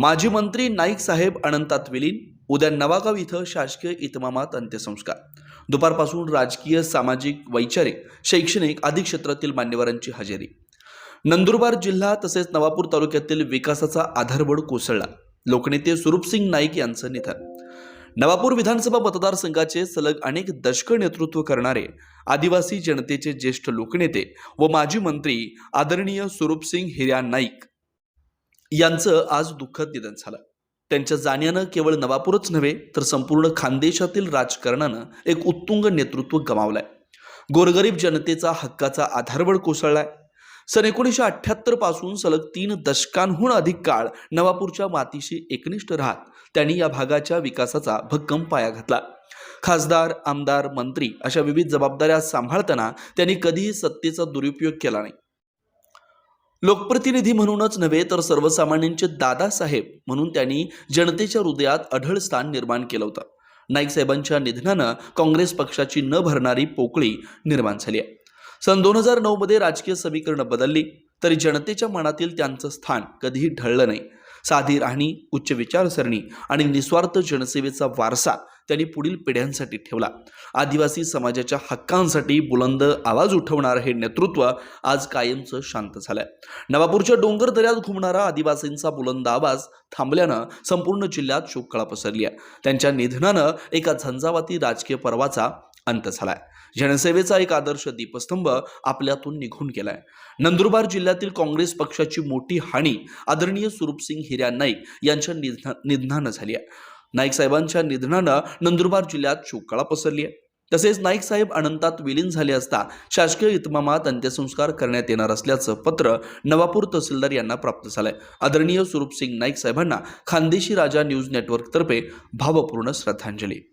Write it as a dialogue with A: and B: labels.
A: माजी मंत्री नाईक साहेब अनंतात विलीन. उद्या नवागाव इथं शासकीय इतमामात अंत्यसंस्कार. दुपारपासून राजकीय सामाजिक वैचारिक शैक्षणिक आदी क्षेत्रातील मान्यवरांची हजेरी. नंदुरबार जिल्हा तसेच नवापूर तालुक्यातील विकासाचा आधारबळ कोसळला. लोकनेते स्वरूपसिंग नाईक यांचं निधन. नवापूर विधानसभा मतदारसंघाचे सलग अनेक दशकं नेतृत्व करणारे आदिवासी जनतेचे ज्येष्ठ लोकनेते व माजी मंत्री आदरणीय स्वरूपसिंग हिर्या नाईक यांचं आज दुःखद निधन झालं. त्यांच्या जाण्यानं केवळ नवापूरच नव्हे तर संपूर्ण खानदेशातील राजकारणानं एक उत्तुंग नेतृत्व गमावलंय. गोरगरीब जनतेचा हक्काचा आधारवड कोसळलाय. सन एकोणीसशे अठ्ठ्याहत्तरपासून सलग तीन दशकांहून अधिक काळ नवापूरच्या मातीशी एकनिष्ठ राहत त्यांनी या भागाच्या विकासाचा भक्कम पाया घातला. खासदार आमदार मंत्री अशा विविध जबाबदाऱ्या सांभाळताना त्यांनी कधीही सत्तेचा दुरुपयोग केला नाही. लोकप्रतिनिधी म्हणूनच नव्हे तर सर्वसामान्यांचे दादासाहेब म्हणून त्यांनी जनतेच्या हृदयात अढळ स्थान निर्माण केलं होतं. नाईक साहेबांच्या निधनानं काँग्रेस पक्षाची न भरणारी पोकळी निर्माण झाली आहे. सन दोन हजार नऊमध्ये राजकीय समीकरणं बदलली तरी जनतेच्या मनातील त्यांचं स्थान कधीही ढळलं नाही. साधी राहणी उच्च विचारसरणी आणि निस्वार्थ जनसेवेचा वारसा त्यांनी पुढील पिढ्यांसाठी ठेवला. आदिवासी समाजाच्या हक्कांसाठी बुलंद आवाज उठवणारं हे नेतृत्व आज कायमचं शांत झालंय. नवापूरच्या डोंगर दऱ्यात घुमणारा आदिवासींचा बुलंद आवाज थांबल्यानं संपूर्ण जिल्ह्यात शोककळा पसरली आहे. त्यांच्या निधनानं एका झंझावाती राजकीय पर्वाचा अंत झालाय. जनसेवेचा एक आदर्श दीपस्तंभ आपल्यातून निघून गेलाय. नंदुरबार जिल्ह्यातील काँग्रेस पक्षाची मोठी हानी आदरणीय स्वरूपसिंग हिऱ्या नाईक यांच्या निधना निधनानं झाली आहे. नाईक साहेबांच्या निधनानं नंदुरबार जिल्ह्यात शोककळा पसरली आहे. तसेच नाईक साहेब अनंतात विलीन झाले असता शासकीय इतमामात अंत्यसंस्कार करण्यात येणार असल्याचं पत्र नवापूर तहसीलदार यांना प्राप्त झालंय. आदरणीय स्वरूपसिंग नाईक साहेबांना खानदेशी राजा न्यूज नेटवर्कतर्फे भावपूर्ण श्रद्धांजली.